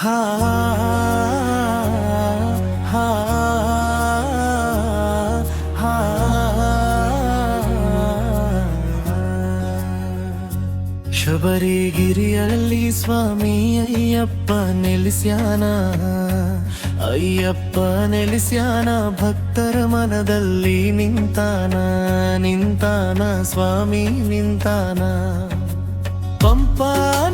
ಹಾ ಹಾ ಶಬರಿಗಿರಿಯಲ್ಲಿ ಸ್ವಾಮಿ ಅಯ್ಯಪ್ಪ ನೆಲೆಸ್ಯಾನ. ಅಯ್ಯಪ್ಪ ನೆಲೆಸ್ಯಾನ, ಭಕ್ತರ ಮನದಲ್ಲಿ ನಿಂತಾನ ನಿಂತಾನ, ಸ್ವಾಮಿ ನಿಂತಾನ. ಪಂಪಾ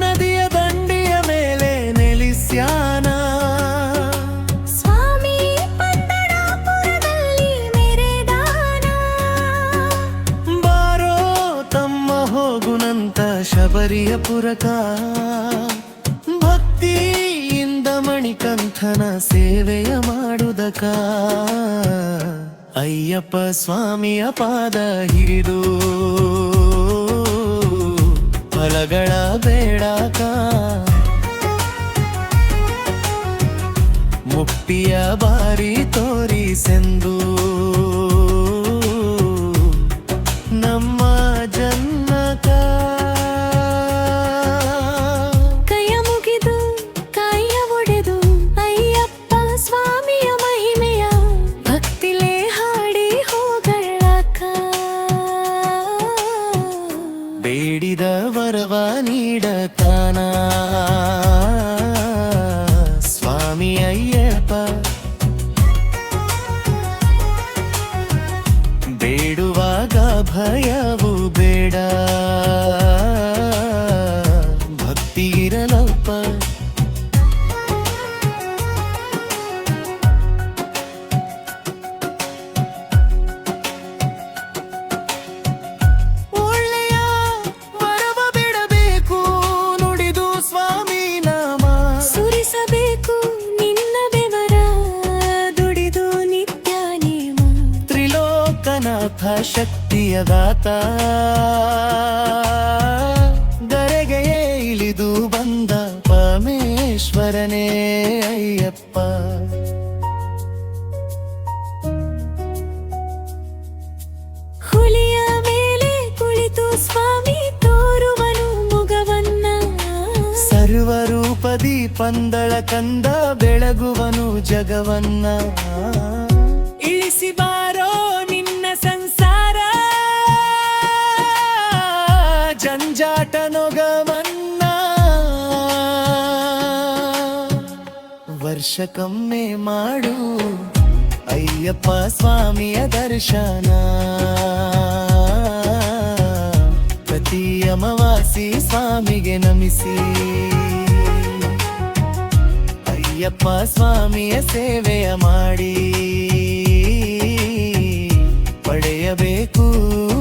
ಶಬರಿಯ ಪುರಕ. ಭಕ್ತಿಯಿಂದ ಮಣಿಕಂಠನ ಸೇವೆಯ ಮಾಡುದಕ. ಅಯ್ಯಪ್ಪ ಸ್ವಾಮಿಯ ಪಾದ ಹಿಡಿದು. ಫಲಗಳ ಬೇಡಕ. ಮುಕ್ತಿಯ ಬಾರಿ ತೋರಿಸೆಂದು. ನಮ್ಮ ಬೇಡುವಾಗ ಭಯವು ಬೇಡ. ಭಕ್ತಿ ತ್ರಿಲೋಕನಾಥ ಶಕ್ತಿಯ ದಾತ. ಗರೆಗೆ ಇಳಿದು ಬಂದ ಪರಮೇಶ್ವರನೇ ಅಯ್ಯಪ್ಪ. ಹುಲಿಯ ಮೇಲೆ ಕುಳಿತು ಸ್ವಾಮಿ ತೋರುವನು ಮುಗವನ್ನ. ಸರ್ವರೂಪದಿ ಪಂದಳ ಕಂದ ಬೆಳಗುವನು ಜಗವನ್ನ. ಇಳಿಸಿ ಬಾರೋ ಜಂಜಾಟ ನೊಗವನ್ನ ವರ್ಷಕ್ಕೊಮ್ಮೆ ಮಾಡು ಅಯ್ಯಪ್ಪ ಸ್ವಾಮಿಯ ದರ್ಶನ. ಪ್ರತಿ ಅಮವಾಸಿ ಸ್ವಾಮಿಗೆ ನಮಿಸಿ. ಅಯ್ಯಪ್ಪ ಸ್ವಾಮಿಯ ಸೇವೆಯ ಮಾಡಿ. ಪಡೆಯಬೇಕು.